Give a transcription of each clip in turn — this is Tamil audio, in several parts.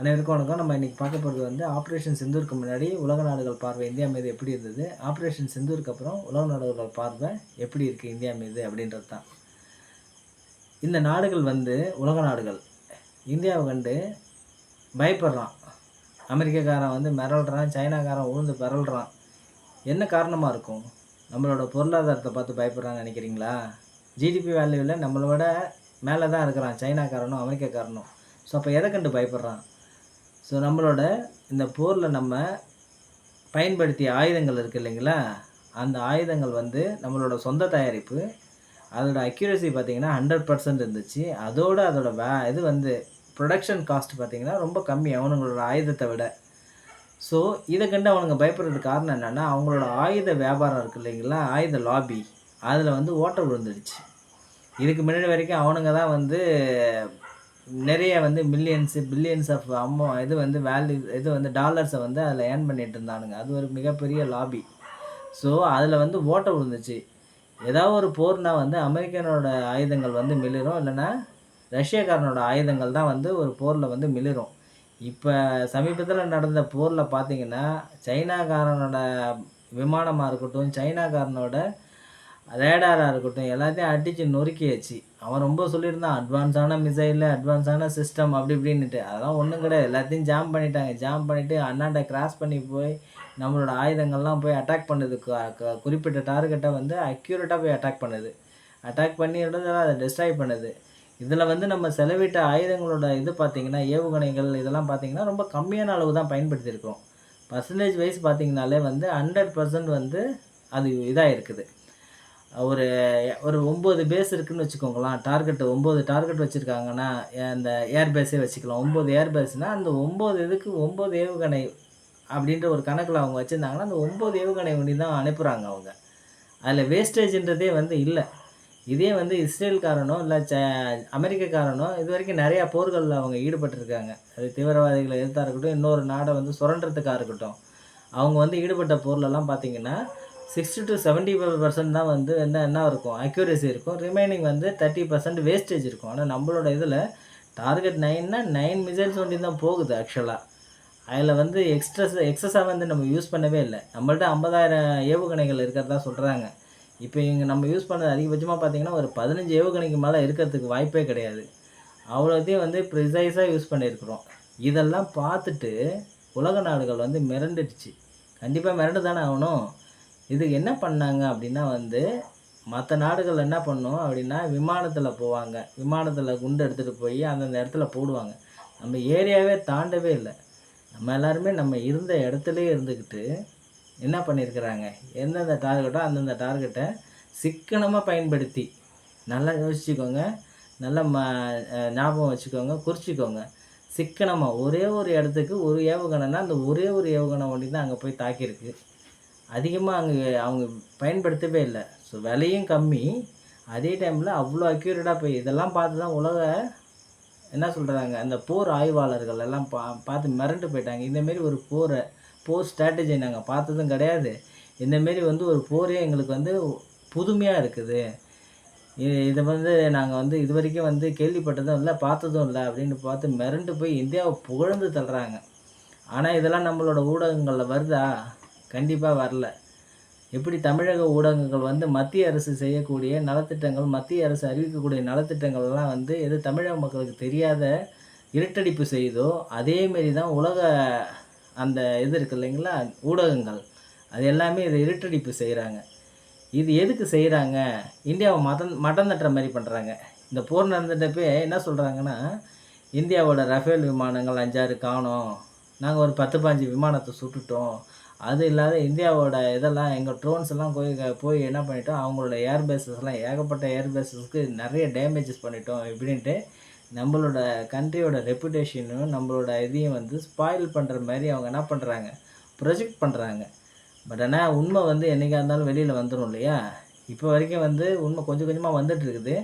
அனைவருக்கும் வணக்கம். நம்ம இன்றைக்கி பார்க்க போகிறது வந்து ஆப்ரேஷன் சிந்தூருக்கு முன்னாடி உலக நாடுகள் பார்வை இந்தியா மீது எப்படி இருந்தது? ஆப்ரேஷன் சிந்தூருக்கு அப்புறம் உலக நாடுகள் பார்வை எப்படி இருக்குது இந்தியா மீது அப்படின்றது தான். இந்த நாடுகள் வந்து உலக நாடுகள். இந்தியாவை கண்டு பயப்படுறான். அமெரிக்காக்காரன் வந்து மிரள்றான் சைனாக்காரன் உழுந்து பிறல்றான் என்ன காரணமாக இருக்கும்? நம்மளோட பொருளாதாரத்தை பார்த்து பயப்படுறான்னு நினைக்கிறீங்களா? ஜிடிபி வேல்யூவில் நம்மளோட மேலே தான் இருக்கிறான் சைனாக்காரனும் அமெரிக்காக்காரனும். ஸோ அப்போ எதை கண்டு பயப்படுறான்? ஸோ நம்மளோட இந்த போரில் நம்ம பயன்படுத்திய ஆயுதங்கள் இருக்குது இல்லைங்களா? அந்த ஆயுதங்கள் வந்து நம்மளோட சொந்த தயாரிப்பு. அதோட அக்யூரசி பார்த்தீங்கன்னா ஹண்ட்ரட் பர்சன்ட் இருந்துச்சு. அதோட அதோட வே இது வந்து ப்ரொடக்ஷன் காஸ்ட் பார்த்திங்கன்னா ரொம்ப கம்மி அவனுங்களோட ஆயுதத்தை விட. ஸோ இதை கண்டு அவனுங்க பயப்படுறதுக்கு காரணம் என்னென்னா அவங்களோட ஆயுத வியாபாரம் இருக்குது இல்லைங்களா? ஆயுத லாபி அதில் வந்து ஓட்டை விழுந்துடுச்சு இதுக்கு முன்னாடி வரைக்கும் அவனுங்க தான் வந்து நிறைய வந்து மில்லியன்ஸு பில்லியன்ஸ் ஆஃப் அம்மோ இது வந்து வேல்யூ இது வந்து டாலர்ஸை வந்து அதில் ஏர்ன் பண்ணிட்டு இருந்தானுங்க. அது ஒரு மிகப்பெரிய லாபி ஸோ அதில் வந்து ஓட்டை விழுந்துச்சு. ஏதாவது ஒரு போர்னா வந்து அமெரிக்கனோட ஆயுதங்கள் வந்து மிளிரும். இல்லைன்னா ரஷ்யக்காரனோட ஆயுதங்கள் தான் வந்து ஒரு போரில் வந்து மிளிரும். இப்போ சமீபத்தில் நடந்த போரில் பார்த்தீங்கன்னா சைனாக்காரனோட விமானமாக இருக்கட்டும் சைனாக்காரனோட ரேடாராக இருக்கட்டும் எல்லாத்தையும் அடித்து நொறுக்கியாச்சு. அவன் ரொம்ப சொல்லியிருந்தான் அட்வான்ஸான மிசைலு அட்வான்ஸான சிஸ்டம் அப்படி இப்படின்னுட்டு. அதெல்லாம் ஒன்றும் கிடையாது. எல்லாத்தையும் ஜாம் பண்ணிட்டாங்க. ஜாம் பண்ணிவிட்டு அண்ணாண்ட கிராஸ் பண்ணி போய் நம்மளோட ஆயுதங்கள்லாம் போய் அட்டாக் பண்ணுது. குறிப்பிட்ட டார்கெட்டை வந்து அக்யூரேட்டாக போய் அட்டாக் பண்ணுது. அட்டாக் பண்ணி அதை டிஸ்ட்ராய் பண்ணுது. இதில் வந்து நம்ம செலவிட்ட ஆயுதங்களோட இது பார்த்திங்கன்னா ஏவுகணைகள் இதெல்லாம் பார்த்திங்கன்னா ரொம்ப கம்மியான அளவு தான் பயன்படுத்தியிருக்கிறோம். பர்சன்டேஜ் வைஸ் பார்த்திங்கனாலே வந்து ஹண்ட்ரட் பர்சன்ட் வந்து அது இதாக இருக்குது ஒரு ஒரு ஒம்பது பேஸ் இருக்குதுன்னு வச்சுக்கோங்களேன். டார்கெட் ஒம்பது டார்கெட் வச்சுருக்காங்கன்னா அந்த ஏர் பேஸே வச்சுக்கலாம். ஒம்பது ஏர் பேஸ்னால் அந்த ஒம்பது இதுக்கு ஒம்பது ஏவுகணை அப்படின்ற ஒரு கணக்கில் அவங்க வச்சுருந்தாங்கன்னா அந்த ஒம்பது ஏவுகணை ஒண்டி தான் அனுப்புகிறாங்க அவங்க. அதில் வேஸ்டேஜ்ன்றதே வந்து இல்லை. இதே வந்து இஸ்ரேல்காரனோ இல்லை ச அமெரிக்கக்காரனோ இது வரைக்கும் நிறையா போர்களில் அவங்க ஈடுபட்டிருக்காங்க. அது தீவிரவாதிகளை எதிர்த்தா இருக்கட்டும் இன்னொரு நாடை வந்து சுரண்டுறதுக்காக இருக்கட்டும். அவங்க வந்து ஈடுபட்ட பொருளெல்லாம் பார்த்தீங்கன்னா sixty to seventy five percent தான் வந்து என்ன என்ன இருக்கும்? அக்யூரேசி இருக்கும். ரிமைனிங் வந்து தேர்ட்டி பர்சன்ட் வேஸ்டேஜ் இருக்கும். ஆனால் நம்மளோட இதில் டார்கெட் நைன்னா நைன் மிசைல்ஸ் ஒண்டி தான் போகுது ஆக்சுவலாக அதில் வந்து எக்ஸ்ட்ரஸ் எக்ஸஸாக வந்து நம்ம யூஸ் பண்ணவே இல்லை. நம்மள்ட்ட ஐம்பதாயிரம் ஏவுகணைகள் இருக்கிறதா சொல்கிறாங்க இப்போ இங்கே நம்ம யூஸ் பண்ணது அதிகபட்சமாக பார்த்தீங்கன்னா ஒரு பதினஞ்சு ஏவுகணைக்கு மேலே இருக்கிறதுக்கு வாய்ப்பே கிடையாது. அவ்வளோத்தையும் வந்து ப்ரிசைஸாக யூஸ் பண்ணியிருக்கிறோம். இதெல்லாம் பார்த்துட்டு உலக நாடுகள் வந்து மிரண்டுடுச்சு. கண்டிப்பாக மிரண்டு தானே ஆகணும். இது என்ன பண்ணாங்க அப்படின்னா வந்து மற்ற நாடுகள் என்ன பண்ணும் அப்படின்னா விமானத்தில் போவாங்க. விமானத்தில் குண்டு எடுத்துகிட்டு போய் அந்தந்த இடத்துல போடுவாங்க. நம்ம ஏரியாவே தாண்டவே இல்லை. நம்ம எல்லாருமே நம்ம இருந்த இடத்துலையே இருந்துக்கிட்டு என்ன பண்ணியிருக்கிறாங்க எந்தெந்த டார்கெட்டோ அந்தந்த டார்கெட்டை சிக்கனமாக பயன்படுத்தி நல்லா யோசிச்சுக்கோங்க. நல்லா ம ஞாபகம் வச்சுக்கோங்க. குறிச்சிக்கோங்க. சிக்கனமாக ஒரே ஒரு இடத்துக்கு ஒரு ஏவுகணைன்னா அந்த ஒரே ஒரு ஏவுகணை ஒண்டி தான் அங்கே போய் தாக்கியிருக்கு. அதிகமாக அங்கே அவங்க பயன்படுத்தவே இல்லை. ஸோ விலையும் கம்மி. அதே டைமில் அவ்வளோ அக்யூரேட்டாக போய் இதெல்லாம் பார்த்து தான் உலக என்ன சொல்கிறாங்க அந்த போர் ஆய்வாளர்கள் எல்லாம் பா பார்த்து மிரண்டு போயிட்டாங்க. இந்தமாரி ஒரு போரை போர் ஸ்ட்ராட்டஜி நாங்கள் பார்த்ததும் கிடையாது. இந்தமாரி வந்து ஒரு போரே எங்களுக்கு வந்து புதுமையாக இருக்குது. இதை வந்து நாங்கள் வந்து இது வரைக்கும் வந்து கேள்விப்பட்டதும் இல்லை பார்த்ததும் இல்லை அப்படின்னு பார்த்து மிரண்டு போய் இந்தியாவை புகழ்ந்து தள்ளுறாங்க. ஆனால் இதெல்லாம் நம்மளோட ஊடகங்களில் வருதா? கண்டிப்பாக வரல. எப்படி தமிழக ஊடகங்கள் வந்து மத்திய அரசு செய்யக்கூடிய நலத்திட்டங்கள் மத்திய அரசு அறிவிக்கக்கூடிய நலத்திட்டங்கள்லாம் வந்து எது தமிழக மக்களுக்கு தெரியாத இருட்டடிப்பு செய்தோ அதேமாரி தான் உலக அந்த இது இருக்கு இல்லைங்களா? ஊடகங்கள். அது எல்லாமே இதை இருட்டடிப்பு செய்கிறாங்க இது எதுக்கு செய்கிறாங்க இந்தியாவை மதம் மட்டம் தட்டுற மாதிரி பண்ணுறாங்க இந்த போர் நடந்துட்டப்பே என்ன சொல்கிறாங்கன்னா இந்தியாவோட ரஃபேல் விமானங்கள் அஞ்சாறு காணோம். நாங்கள் ஒரு பத்து பாஞ்சு விமானத்தை சுட்டுட்டோம். அது இல்லாத இந்தியாவோட இதெல்லாம் எங்கள் ட்ரோன்ஸ் எல்லாம் போய் போய் என்ன பண்ணிட்டோம் அவங்களோட ஏர் பேஸஸ்லாம் ஏகப்பட்ட ஏர் பேஸஸ்க்கு நிறைய டேமேஜஸ் பண்ணிட்டோம் இப்படின்ட்டு நம்மளோட கண்ட்ரியோட ரெப்புடேஷனும் நம்மளோட இதையும் வந்து ஸ்பாயில் பண்ணுற மாதிரி அவங்க என்ன பண்ணுறாங்க ப்ரொஜெக்ட் பண்ணுறாங்க பட் ஆனால் உண்மை வந்து என்றைக்காக இருந்தாலும் வெளியில் வந்துடும் இல்லையா? இப்போ வரைக்கும் வந்து உண்மை கொஞ்சம் கொஞ்சமாக வந்துட்டு இருக்குது.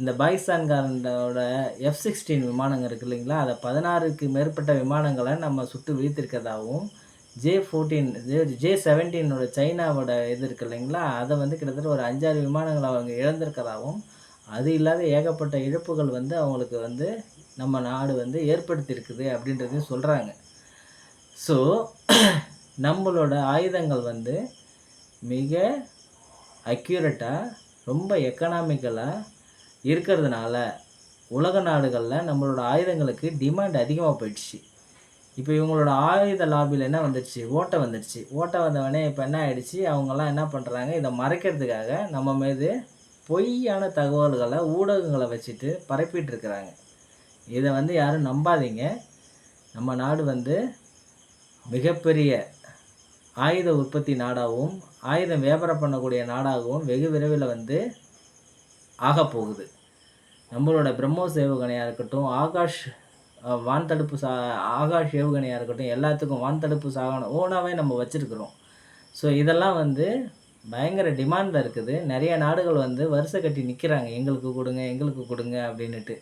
இந்த பாகிஸ்தான்காரனோட எஃப் சிக்ஸ்டீன் விமானங்கள் இருக்கு இல்லைங்களா? அதை பதினாறுக்கு மேற்பட்ட விமானங்களை நம்ம சுட்டு வீழ்த்திருக்கதாகவும் ஜே ஃபோர்டீன் ஜே ஜே செவன்டீனோட சைனாவோட இது இருக்கு இல்லைங்களா? அதை வந்து கிட்டத்தட்ட ஒரு அஞ்சாறு விமானங்கள் அவங்க இழந்திருக்கதாகவும் அது இல்லாத ஏகப்பட்ட இழப்புகள் வந்து அவங்களுக்கு வந்து நம்ம நாடு வந்து ஏற்படுத்தியிருக்குது அப்படின்றதையும் சொல்கிறாங்க ஸோ நம்மளோட ஆயுதங்கள் வந்து மிக அக்யூரேட்டாக ரொம்ப எக்கனாமிக்கலாக இருக்கிறதுனால உலக நாடுகளில் நம்மளோட ஆயுதங்களுக்கு டிமாண்ட் அதிகமாக போயிடுச்சு. இப்போ இவங்களோட ஆயுத லாபியில் என்ன வந்துடுச்சு? ஓட்டை வந்துடுச்சு. ஓட்டை வந்தவொடனே இப்போ என்ன ஆயிடுச்சு? அவங்கெல்லாம் என்ன பண்ணுறாங்க இதை மறைக்கிறதுக்காக நம்ம மீது பொய்யான தகவல்களை ஊடகங்களை வச்சுட்டு பரப்பிட்டு இருக்கிறாங்க இதை வந்து யாரும் நம்பாதீங்க. நம்ம நாடு வந்து மிகப்பெரிய ஆயுத உற்பத்தி நாடாகவும் ஆயுதம் வியாபாரம் பண்ணக்கூடிய நாடாகவும் வெகு விரைவில் வந்து ஆகப் போகுது நம்மளோட பிரம்மோ சேவகனையாக இருக்கட்டும் ஆகாஷ் வான் தடுப்பு சா ஆகாஷ் ஏவுகணையாக இருக்கட்டும் எல்லாத்துக்கும் வான் தடுப்பு சாகனம் ஓனாகவே நம்ம வச்சுருக்குறோம். ஸோ இதெல்லாம் வந்து பயங்கர டிமாண்டில் இருக்குது. நிறைய நாடுகள் வந்து வரிசை கட்டி நிற்கிறாங்க எங்களுக்கு கொடுங்க எங்களுக்கு கொடுங்க அப்படின்னுட்டு.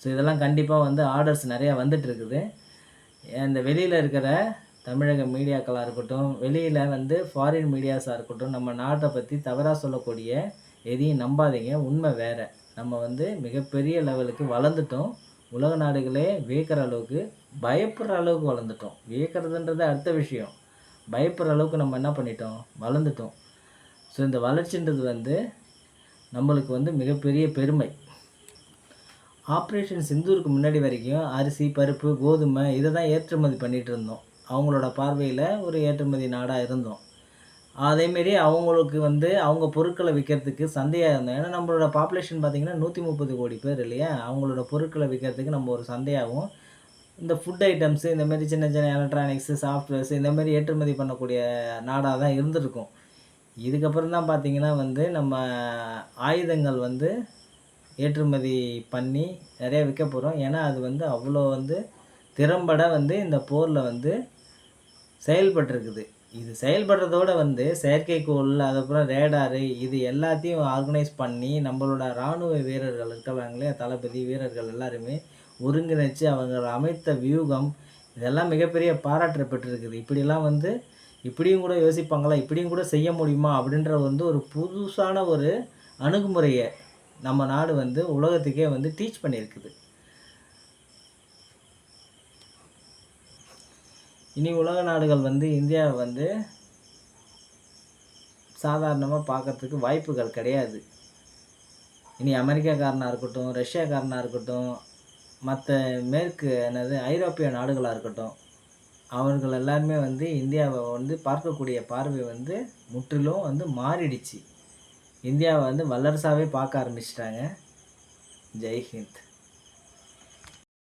ஸோ இதெல்லாம் கண்டிப்பாக வந்து ஆர்டர்ஸ் நிறையா வந்துட்டுருக்குது. இந்த வெளியில் இருக்கிற தமிழக மீடியாக்களாக இருக்கட்டும் வெளியில் வந்து ஃபாரின் மீடியாஸாக இருக்கட்டும் நம்ம நாட்டை பற்றி தவறாக சொல்லக்கூடிய எதையும் நம்பாதீங்க. உண்மை வேறு. நம்ம வந்து மிகப்பெரிய லெவலுக்கு வளர்ந்துட்டோம். உலக நாடுகளே வியக்கிற அளவுக்கு பயப்படுற அளவுக்கு வளர்ந்துட்டோம். வியக்கிறதுன்றது அடுத்த விஷயம். பயப்படுற அளவுக்கு நம்ம என்ன பண்ணிட்டோம்? வளர்ந்துட்டோம். ஸோ இந்த வளர்ச்சின்றது வந்து நம்மளுக்கு வந்து மிகப்பெரிய பெருமை. ஆப்ரேஷன் சிந்தூருக்கு முன்னாடி வரைக்கும் அரிசி பருப்பு கோதுமை இதை தான் ஏற்றுமதி பண்ணிகிட்டு இருந்தோம். அவங்களோட பார்வையில் ஒரு ஏற்றுமதி நாடாக இருந்தோம். அதேமாரி அவங்களுக்கு வந்து அவங்க பொருட்களை விற்கிறதுக்கு சந்தையாக இருந்தோம். ஏன்னா நம்மளோட பாப்புலேஷன் பார்த்திங்கன்னா நூற்றி முப்பது கோடி பேர் இல்லையா? அவங்களோட பொருட்களை விற்கிறதுக்கு நம்ம ஒரு சந்தையாகவும் இந்த ஃபுட் ஐட்டம்ஸு இந்தமாரி சின்ன சின்ன எலக்ட்ரானிக்ஸு சாஃப்ட்வேர்ஸ் இந்தமாரி ஏற்றுமதி பண்ணக்கூடிய நாடாக தான் இருந்திருக்கும். இதுக்கப்புறம் தான் பார்த்திங்கன்னா வந்து நம்ம ஆயுதங்கள் வந்து ஏற்றுமதி பண்ணி நிறைய விற்க போகிறோம் ஏன்னா அது வந்து அவ்வளோ வந்து திறம்பட வந்து இந்த போரில் வந்து செயல்பட்டிருக்குது. இது செயல்படுறதோட வந்து செயற்கைக்கோள் அதுக்கப்புறம் ரேடாரு இது எல்லாத்தையும் ஆர்கனைஸ் பண்ணி நம்மளோட இராணுவ வீரர்கள் இருக்கிறாங்களே தளபதி வீரர்கள் எல்லாருமே ஒருங்கிணைச்சு அவங்க அமைத்த வியூகம் இதெல்லாம் மிகப்பெரிய பாராட்டு பெற்றிருக்குது. இப்படிலாம் வந்து இப்படியும் கூட யோசிப்பாங்களா? இப்படியும் கூட செய்ய முடியுமா? அப்படின்ற வந்து ஒரு புதுசான ஒரு அணுகுமுறையை நம்ம நாடு வந்து உலகத்துக்கே வந்து டீச் பண்ணியிருக்குது. இனி உலக நாடுகள் வந்து இந்தியாவை வந்து சாதாரணமாக பார்க்கறதுக்கு வாய்ப்புகள் கிடையாது. இனி அமெரிக்காக்காரனாக இருக்கட்டும் ரஷ்யாக்காரனாக இருக்கட்டும் மற்ற மேற்கு என்னது ஐரோப்பிய நாடுகளாக இருக்கட்டும் அவர்கள் எல்லாருமே வந்து இந்தியாவை வந்து பார்க்கக்கூடிய பார்வை வந்து முற்றிலும் வந்து மாறிடுச்சு. இந்தியாவை வந்து வல்லரசாகவே பார்க்க ஆரம்பிச்சிட்டாங்க. ஜெய்ஹிந்த்